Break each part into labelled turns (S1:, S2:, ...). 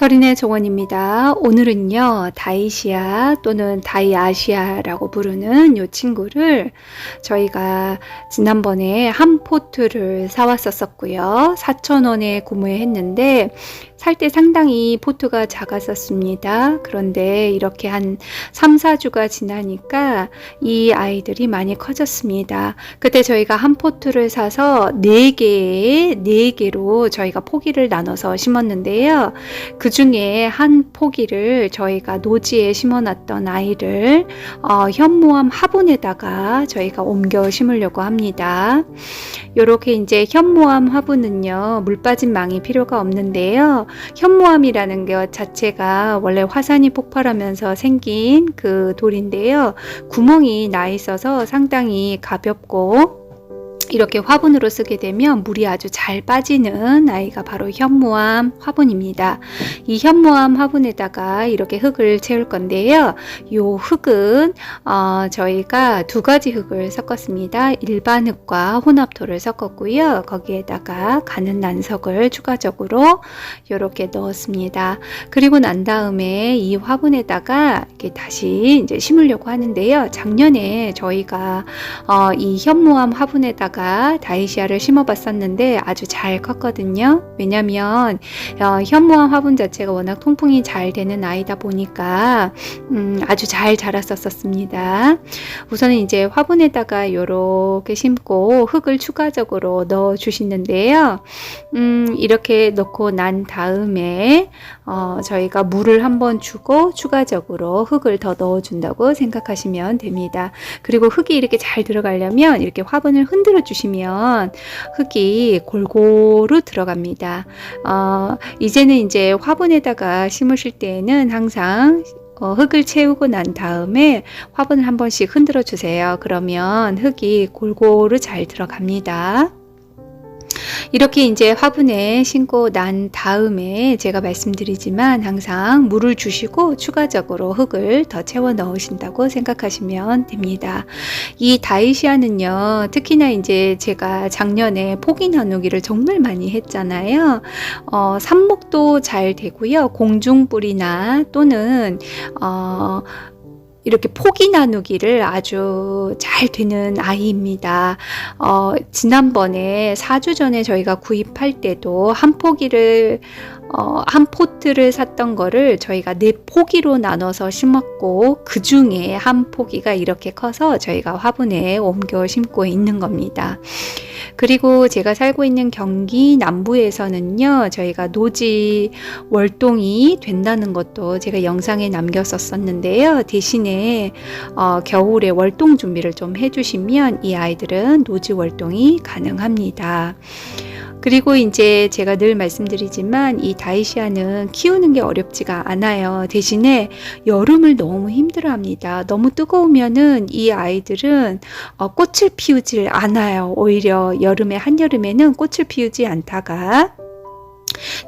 S1: 서린의 정원입니다. 오늘은요, 다이시아 또는 다이아시아라고 부르는 이 친구를 저희가 지난번에 한 포트를 사왔었었고요. 4,000원에 구매했는데, 살 때 상당히 포트가 작았었습니다. 그런데 이렇게 한 3, 4주가 지나니까 이 아이들이 많이 커졌습니다. 그때 저희가 한 포트를 사서 4개에 4개로 저희가 포기를 나눠서 심었는데요. 그 중에 한 포기를 저희가 노지에 심어놨던 아이를 어, 현무암 화분에다가 저희가 옮겨 심으려고 합니다. 이렇게 이제 현무암 화분은요 물 빠진 망이 필요가 없는데요. 현무암이라는 것 자체가 원래 화산이 폭발하면서 생긴 그 돌인데요. 구멍이 나 있어서 상당히 가볍고 이렇게 화분으로 쓰게 되면 물이 아주 잘 빠지는 아이가 바로 현무암 화분입니다. 이 현무암 화분에다가 이렇게 흙을 채울 건데요. 이 흙은 어, 저희가 두 가지 흙을 섞었습니다. 일반 흙과 혼합토를 섞었고요. 거기에다가 가는 난석을 추가적으로 이렇게 넣었습니다. 그리고 난 다음에 이 화분에다가 이렇게 다시 이제 심으려고 하는데요. 작년에 저희가 어, 이 현무암 화분에다가 다이시아를 심어봤었는데 아주 잘 컸거든요. 왜냐면 어, 현무암 화분 자체가 워낙 통풍이 잘 되는 아이다 보니까 음, 아주 잘 자랐었습니다. 우선은 이제 화분에다가 이렇게 심고 흙을 추가적으로 넣어 주시는데요. 음, 이렇게 넣고 난 다음에 어, 저희가 물을 한번 주고 추가적으로 흙을 더 넣어 준다고 생각하시면 됩니다. 그리고 흙이 이렇게 잘 들어가려면 이렇게 화분을 흔들어 주시면 흙이 골고루 들어갑니다. 어, 이제는 이제 화분에다가 심으실 때에는 항상 어, 흙을 채우고 난 다음에 화분을 한 번씩 흔들어 주세요. 그러면 흙이 골고루 잘 들어갑니다. 이렇게 이제 화분에 심고 난 다음에 제가 말씀드리지만 항상 물을 주시고 추가적으로 흙을 더 채워 넣으신다고 생각하시면 됩니다. 이 다이시아는요, 특히나 이제 제가 작년에 포기 나누기를 정말 많이 했잖아요. 어, 삽목도 잘 되고요. 공중뿌리나 또는 어, 이렇게 포기 나누기를 아주 잘 되는 아이입니다. 어, 지난번에 4주 전에 저희가 구입할 때도 한 포기를 어, 한 포트를 샀던 거를 저희가 네 포기로 나눠서 심었고 그 중에 한 포기가 이렇게 커서 저희가 화분에 옮겨 심고 있는 겁니다. 그리고 제가 살고 있는 경기 남부에서는요, 저희가 노지 월동이 된다는 것도 제가 영상에 남겼었었는데요. 대신에 어, 겨울에 월동 준비를 좀 해주시면 이 아이들은 노지 월동이 가능합니다. 그리고 이제 제가 늘 말씀드리지만 이 다이시아는 키우는 게 어렵지가 않아요. 대신에 여름을 너무 힘들어 합니다. 너무 뜨거우면은 이 아이들은 어, 꽃을 피우질 않아요. 오히려 여름에, 한여름에는 꽃을 피우지 않다가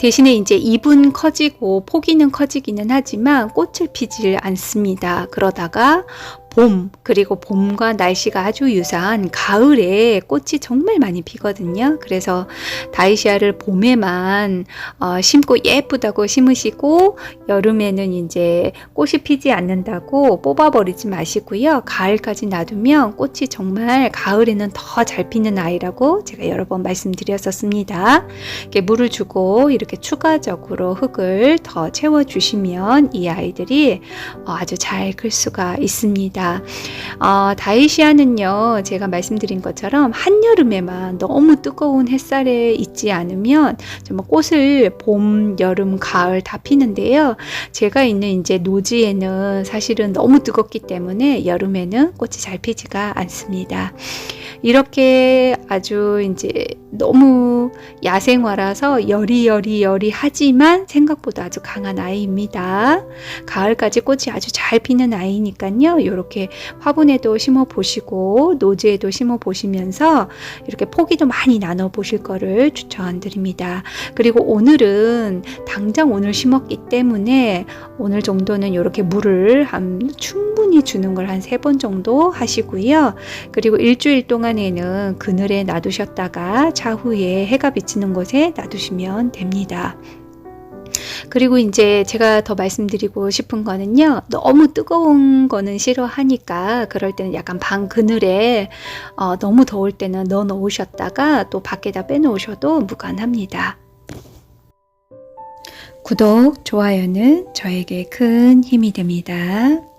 S1: 대신에 이제 입은 커지고 포기는 커지기는 하지만 꽃을 피질 않습니다. 그러다가 봄, 그리고 봄과 날씨가 아주 유사한 가을에 꽃이 정말 많이 피거든요. 그래서 다이시아를 봄에만 어, 심고 예쁘다고 심으시고 여름에는 이제 꽃이 피지 않는다고 뽑아버리지 마시고요. 가을까지 놔두면 꽃이 정말 가을에는 더 잘 피는 아이라고 제가 여러 번 말씀드렸었습니다. 이렇게 물을 주고 이렇게 추가적으로 흙을 더 채워주시면 이 아이들이 어, 아주 잘 클 수가 있습니다. 있습니다. 어, 다이시아는요, 제가 말씀드린 것처럼 한여름에만 너무 뜨거운 햇살에 있지 않으면 정말 꽃을 봄, 여름, 가을 다 피는데요. 제가 있는 이제 노지에는 사실은 너무 뜨겁기 때문에 여름에는 꽃이 잘 피지가 않습니다. 이렇게 아주 이제 너무 야생화라서 여리여리여리 하지만 생각보다 아주 강한 아이입니다. 가을까지 꽃이 아주 잘 피는 아이니까요. 이렇게 화분에도 심어 보시고 노지에도 심어 보시면서 이렇게 포기도 많이 나눠 보실 거를 추천드립니다. 그리고 오늘은 당장 오늘 심었기 때문에 오늘 정도는 이렇게 물을 한 충분히 주는 걸 한 세 번 정도 하시고요. 그리고 일주일 동안 에는 그늘에 놔두셨다가 차후에 해가 비치는 곳에 놔두시면 됩니다. 그리고 이제 제가 더 말씀드리고 싶은 거는요. 너무 뜨거운 거는 싫어하니까 그럴 때는 약간 방 그늘에 어, 너무 더울 때는 넣어 놓으셨다가 또 밖에다 빼놓으셔도 무관합니다. 구독, 좋아요는 저에게 큰 힘이 됩니다.